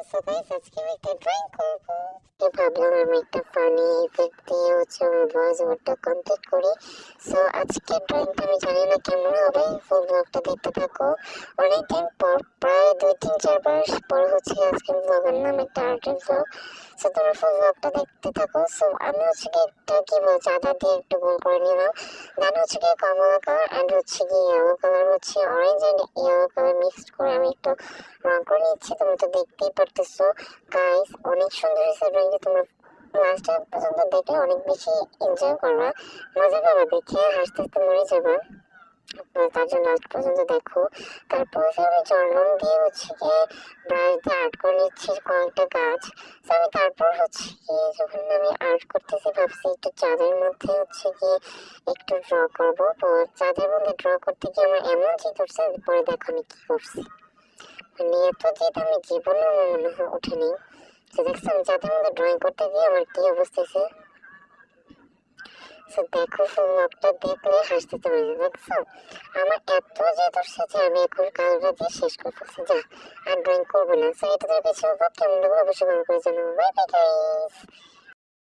So guys আজকে আমি একটা ড্রয়িং করব তো ভাবলাম আমি একটা ফানি ইফেক্ট দিয়ে হচ্ছে আমার ভয়েস ওভারটা কমপ্লিট করি সো আজকে ড্রয়িংটা আমি জানি না কেমন হবে ফুল ব্লগটা দেখতে থাকো অনেক দিন পর প্রায় দুই তিন চার মাস পর হচ্ছে আজকে ব্লগের নাম একটা আর্টের ব্লগ সো তোমরা ফুল ব্লগটা দেখতে থাকো সো আমি হচ্ছে একটা কি বল চাঁদা দিয়ে একটু গোল করে নিলাম। দেন হচ্ছে গিয়ে কমলা কালার অ্যান্ড হচ্ছে গিয়ে ইয়েলো কালার হচ্ছে orange and yellow colour mixed করে আমি একটু রং করে নিচ্ছি। তোমরা তো দেখতেই পারতেছো। গাইস অনেক সুন্দর হয়েছে ড্রয়িংটা তোমরা লাস্ট পর্যন্ত দেখলে, অনেক বেশি এনজয় করবা। মজা পাবা, দেখে হাসতে হাসতে মরে যাবা। তার জন্য লাস্ট পর্যন্ত দেখো তারপর আমি জলরং দিয়ে হচ্ছে গিয়ে ব্রাশ দিয়ে আর্ট করে নিচ্ছি কয়েকটা গাছ। আমি তারপর হচ্ছে গিয়ে যখন আমি আর্ট করতেছি, ভাবছি একটু চাঁদের মধ্যে হচ্ছে গিয়ে একটু ড্র করব। তো চাঁদের মধ্যে ড্র করতে গিয়ে আমার এমন জিত উঠছে পরে দেখো আমি কি করছি। মানে এত জিত আমি জীবনে মনে হয় উঠেনি। তো দেখছ, আমি চাঁদের মধ্যে ড্রয়িং করতে গিয়ে আমার কি অবস্থা সো দেখো ফুলটা দেখলে হাসতে পারি দেখছ? আমার এত যে উঠছে যে আমি এখন কাজটা দিয়ে শেষ করে ফেলছি, যা, আর ড্রয়িং করব না। সো এটা তোর কাছে কেমন লাগবে অবশ্যই করে জানাব। Bye bye